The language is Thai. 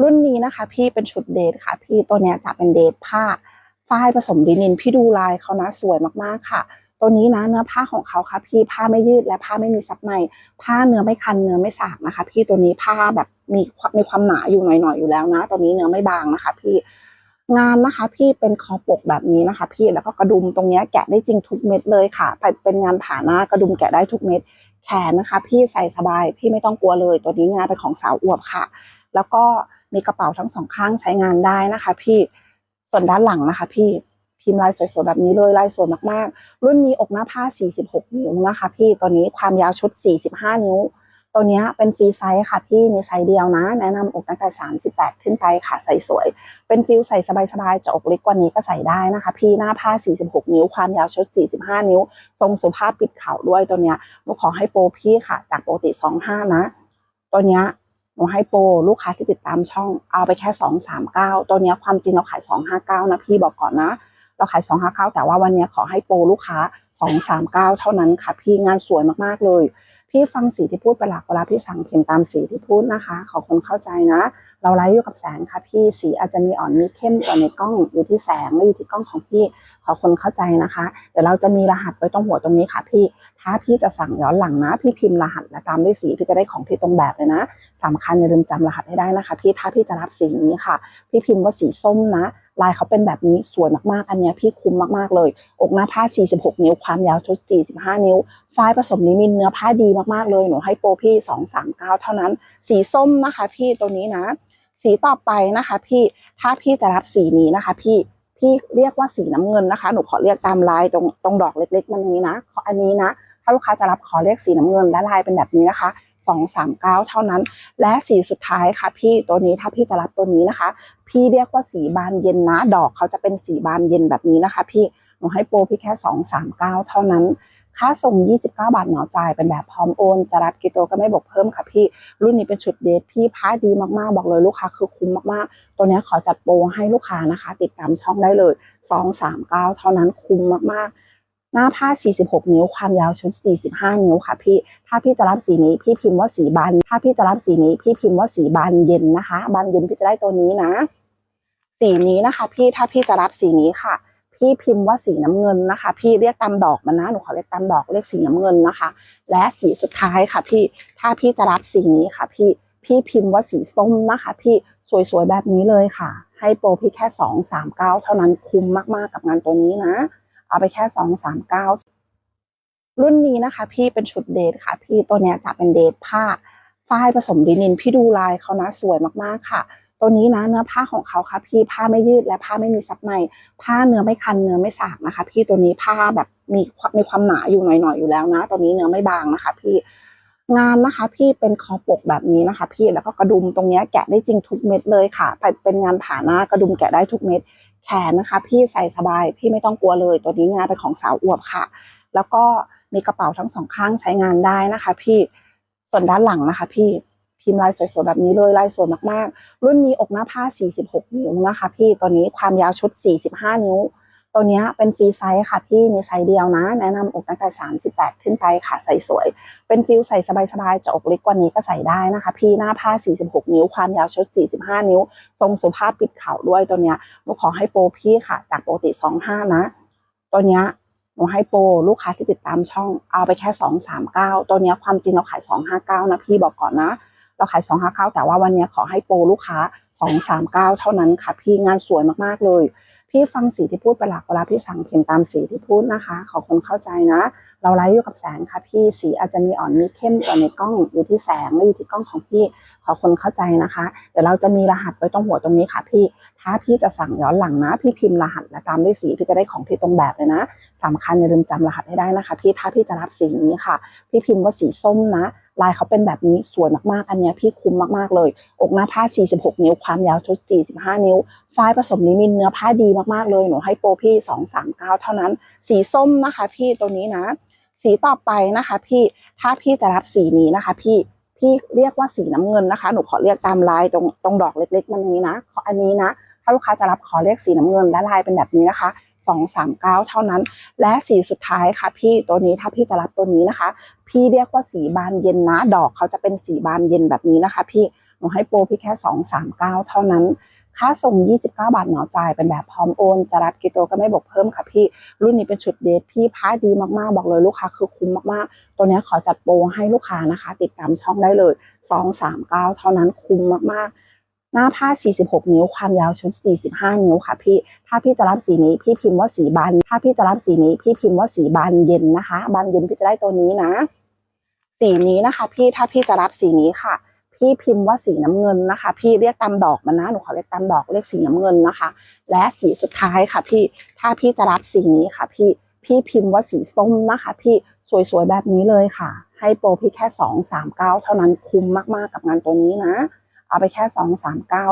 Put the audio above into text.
รุ่นนี้นะคะพี่เป็นชุดเดทค่ะ พี่ตัวเนี้ยจะเป็นเดทผ้าฝ้ายผสมดินินพี่ดูลายเขานะสวยมากๆค่ะ ตัวนี้นะเนื้อผ้าของเขาค่ะพี่ผ้าไม่ยืดและผ้าไม่มีซับใน ผ้าเนื้อไม่คันเนื้อไม่สากนะคะ พี่ตัวนี้ผ้าแบบมีมีความหนาอยู่หน่อยๆอยู่แล้วนะ ตัวนี้เนื้อไม่บางนะคะ พี่งานนะคะ พี่เป็นคอปกแบบนี้นะคะ พี่แล้วก็กระดุมตรงนี้แกะได้จริงทุกเม็ดเลยค่ะเป็นงานผ่าหน้ากระดุมแกะได้ทุกเม็ด แขนนะคะ พี่ใส่สบายพี่ไม่ต้องกลัวเลย ตัวนี้งานเป็นของสาวอวบค่ะ แล้วก็ มีกระเป๋าทั้งสองข้างใช้งานได้นะคะ พี่ส่วนด้านหลังนะคะ พี่พิมพ์ลายสวยๆแบบนี้เลยลายสวยมากๆ รุ่นนี้อกหน้าผ้า 46 นิ้วนะคะ พี่ตัวนี้ความยาวชุด 45 นิ้ว ตัวนี้เป็นฟรีไซส์ค่ะพี่มีไซส์เดียวนะ แนะนำอกตั้งแต่ 38 ขึ้นไปค่ะใส่สวย เป็นฟิลใส่สบายๆจะอกเล็กกว่านี้ก็ใส่ได้นะคะ พี่หน้าผ้า 46 นิ้ว ความยาวชุด 45 นิ้ว ทรงสุภาพปิดเข่าด้วยตัวนี้หนูขอให้โปรพี่ค่ะ จากปกติ 25 นะ ตัวนี้ หนูให้โปรลูกค้าที่ติดตามช่องเอาไปแค่239ตัวเนี้ยความจริงเราขาย259นะพี่บอกก่อนนะ เราขาย259แต่ว่าวันนี้ขอให้โปรลูกค้า239เก้าเท่านั้นค่ะ พี่งานสวยมากๆเลย พี่ฟังสีที่พูดเป็นหลักเวลาพี่สั่งพิมพ์ตามสีที่พูดนะคะ ขอคนเข้าใจนะ เราไลฟ์อยู่กับแสงค่ะพี่สีอาจจะมีอ่อนมีเข้มกว่าในกล้องอยู่ที่แสงไม่อยู่ที่กล้องของพี่ขอคนเข้าใจนะคะเดี๋ยวเราจะมีรหัสไว้ตรงหัวตรงนี้ค่ะพี่ถ้าพี่จะสั่งย้อนหลังนะ พี่พิมพ์รหัสและตามด้วยสีพี่จะได้ของที่ตรงแบบเลยนะ สำคัญอย่าลืมจำรหัสให้ได้นะคะพี่ถ้าพี่จะรับสีนี้ค่ะ พี่พิมพ์ว่าสีส้มนะ ลายเขาเป็นแบบนี้สวยมากๆ อันนี้พี่คุ้มมากๆเลย อกหน้าผ้า 46 นิ้ว ความยาวชุด 45 นิ้วฝ้ายผสมลินินเนื้อผ้าดีมากๆเลยหนูให้โปรพี่ 239 เท่านั้น สีส้มนะคะ พี่ตัวนี้นะ สีต่อไปนะคะ พี่ถ้าพี่จะรับสีนี้นะคะ พี่พี่เรียกว่าสีน้ำเงินนะคะ หนูขอเรียกตามลายตรงตรงดอกเล็กๆมันนี้นะขออันนี้นะ ถ้าลูกค้าจะรับขอเรียกสีน้ำเงินและลายเป็นแบบนี้นะคะ 239 เท่านั้น และสีสุดท้ายค่ะ พี่ตัวนี้ถ้าพี่จะรับตัวนี้นะคะ พี่เรียกว่าสีบานเย็นนะ ดอกเขาจะเป็นสีบานเย็นแบบนี้นะคะ พี่หนูให้โปรพี่แค่ 239 เท่านั้นค่าส่ง 29 บาทเหนาจ่ายเป็นแบบพร้อมโอน จะรับกิโตก็ไม่บวกเพิ่มค่ะพี่ รุ่นนี้เป็นชุดเดทพี่ผ้าดีมากๆ บอกเลยลูกค้าคือคุ้มมากๆ ตัวนี้ขอจัดโปรให้ลูกค้านะคะ ติดตามช่องได้เลย 239 เท่านั้นคุ้มมากๆ หน้าผ้า 46 นิ้ว ความยาวชุด 45 นิ้วค่ะพี่ ถ้าพี่จะรับสีนี้พี่พิมพ์ว่าสีบาน ถ้าพี่จะรับสีนี้พี่พิมพ์ว่าสีบานเย็นนะคะ บานเย็นพี่จะได้ตัวนี้นะ สีนี้นะคะ พี่ ถ้าพี่จะรับสีนี้ค่ะ พี่พิมพ์ว่าสีน้ำเงินนะคะ พี่เรียกตามดอกมันนะ หนูขอเรียกตามดอก เรียกสีน้ำเงินนะคะ และสีสุดท้ายค่ะ พี่ ถ้าพี่จะรับสีนี้ค่ะ พี่ พี่พิมพ์ว่าสีส้มนะคะ พี่ สวยๆแบบนี้เลยค่ะ ให้โปรพี่แค่ 239 เท่านั้น คุ้มมากๆกับงานตัวนี้นะ เอาไปแค่239รุ่นนี้นะคะ พี่เป็นชุดเดทค่ะ พี่ตัวเนี้ยจะเป็นเดทผ้าฝ้ายผสมดินินพี่ดูลายเขานะสวยมากๆค่ะ ตัวนี้นะเนื้อผ้าของเขาค่ะพี่ผ้าไม่ยืดและผ้าไม่มีซับใน ผ้าเนื้อไม่คันเนื้อไม่สากนะคะ พี่ตัวนี้ผ้าแบบมีมีความหนาอยู่หน่อยๆอยู่แล้วนะ ตัวนี้เนื้อไม่บางนะคะ พี่งานนะคะ พี่เป็นคอปกแบบนี้นะคะ พี่แล้วก็กระดุมตรงนี้แกะได้จริงทุกเม็ดเลยค่ะ เป็นงานผ่าหน้ากระดุมแกะได้ทุกเม็ด แขนนะคะ พี่ใส่สบายพี่ไม่ต้องกลัวเลย ตัวนี้งานเป็นของสาวอวบค่ะ แล้วก็มีกระเป๋าทั้งสองข้างใช้งานได้นะคะ พี่ส่วนด้านหลังนะคะ พี่พิมพ์ลายสวยๆแบบนี้เลยลายสวยมากๆ รุ่นนี้อกหน้าผ้า 46 นิ้วนะคะ พี่ตัวนี้ความยาวชุด 45 นิ้ว ตัวนี้เป็นฟรีไซส์ค่ะพี่มีไซส์เดียวนะ แนะนำอกตั้งแต่ 38 ขึ้นไปค่ะใส่สวย เป็นฟิลใส่สบายๆจะอกเล็กกว่านี้ก็ใส่ได้นะคะ พี่หน้าผ้า 46 นิ้ว ความยาวชุด 45 นิ้ว ทรงสุภาพปิดเข่าด้วยตัวนี้หนูขอให้โปรพี่ค่ะ จากปกติ 25 นะ ตัวนี้หนูให้โปรลูกค้าที่ติดตามช่องเอาไปแค่ 239 ตัวนี้ความจริงเราขาย 259 นะพี่บอกก่อนนะ เราขาย 259 แต่ว่าวันนี้ขอให้โปรลูกค้า 239 เท่านั้นค่ะ พี่งานสวยมากๆเลย พี่ฟังสีที่พูดเป็นหลักเวลาพี่สั่งพิมพ์ตามสีที่พูดนะคะ ขอคนเข้าใจนะ เราไลฟ์อยู่กับแสงค่ะพี่สีอาจจะมีอ่อนมีเข้มกว่าในกล้องอยู่ที่แสงไม่อยู่ที่กล้องของพี่ขอคนเข้าใจนะคะเดี๋ยวเราจะมีรหัสไว้ตรงหัวตรงนี้ค่ะพี่ถ้าพี่จะสั่งย้อนหลังนะ พี่พิมพ์รหัสและตามด้วยสีพี่จะได้ของที่ตรงแบบเลยนะ สำคัญอย่าลืมจำรหัสให้ได้นะคะพี่ถ้าพี่จะรับสีนี้ค่ะ พี่พิมพ์ว่าสีส้มนะ ลายเขาเป็นแบบนี้สวยมากๆ อันนี้พี่คุ้มมากๆเลย อกหน้าผ้า 46 นิ้ว ความยาวชุด 45 นิ้วฝ้ายผสมลินินเนื้อผ้าดีมากๆเลย หนูให้โปรพี่ 239 เท่านั้น สีส้มนะคะ พี่ตัวนี้นะ สีต่อไปนะคะ พี่ถ้าพี่จะรับสีนี้นะคะ พี่พี่เรียกว่าสีน้ำเงินนะคะ หนูขอเรียกตามลายตรงตรงดอกเล็กๆมันนี้นะขออันนี้นะ ถ้าลูกค้าจะรับขอเรียกสีน้ำเงินและลายเป็นแบบนี้นะคะ 239 เท่านั้น และสีสุดท้ายค่ะ พี่ตัวนี้ถ้าพี่จะรับตัวนี้นะคะ พี่เรียกว่าสีบานเย็นนะ ดอกเขาจะเป็นสีบานเย็นแบบนี้นะคะ พี่หนูให้โปรพี่แค่สองสามเก้าเท่านั้นค่าส่ง 29 บาทเหนาจ่ายเป็นแบบพร้อมโอน จะรับกิโตก็ไม่บวกเพิ่มค่ะพี่ รุ่นนี้เป็นชุดเดทพี่ผ้าดีมากๆ บอกเลยลูกค้าคือคุ้มมากๆ ตัวนี้ขอจัดโปรให้ลูกค้านะคะ ติดตามช่องได้เลย 239 เท่านั้นคุ้มมากๆ หน้าผ้า 46 นิ้ว ความยาวชุด 45 นิ้วค่ะพี่ ถ้าพี่จะรับสีนี้พี่พิมพ์ว่าสีบาน ถ้าพี่จะรับสีนี้พี่พิมพ์ว่าสีบานเย็นนะคะ บานเย็นพี่จะได้ตัวนี้นะ สีนี้นะคะ พี่ ถ้าพี่จะรับสีนี้ค่ะ พี่พิมพ์ว่าสีน้ำเงินนะคะ พี่เรียกตามดอกมันนะ หนูขอเรียกตามดอก เรียกสีน้ำเงินนะคะ และสีสุดท้ายค่ะพี่ ถ้าพี่จะรับสีนี้ค่ะ พี่ พี่พิมพ์ว่าสีส้มนะคะ พี่ สวยๆแบบนี้เลยค่ะ ให้โปรพี่แค่สองสามเก้าเท่านั้น คุ้มมากๆกับงานตัวนี้นะ เอาไปแค่สองสามเก้า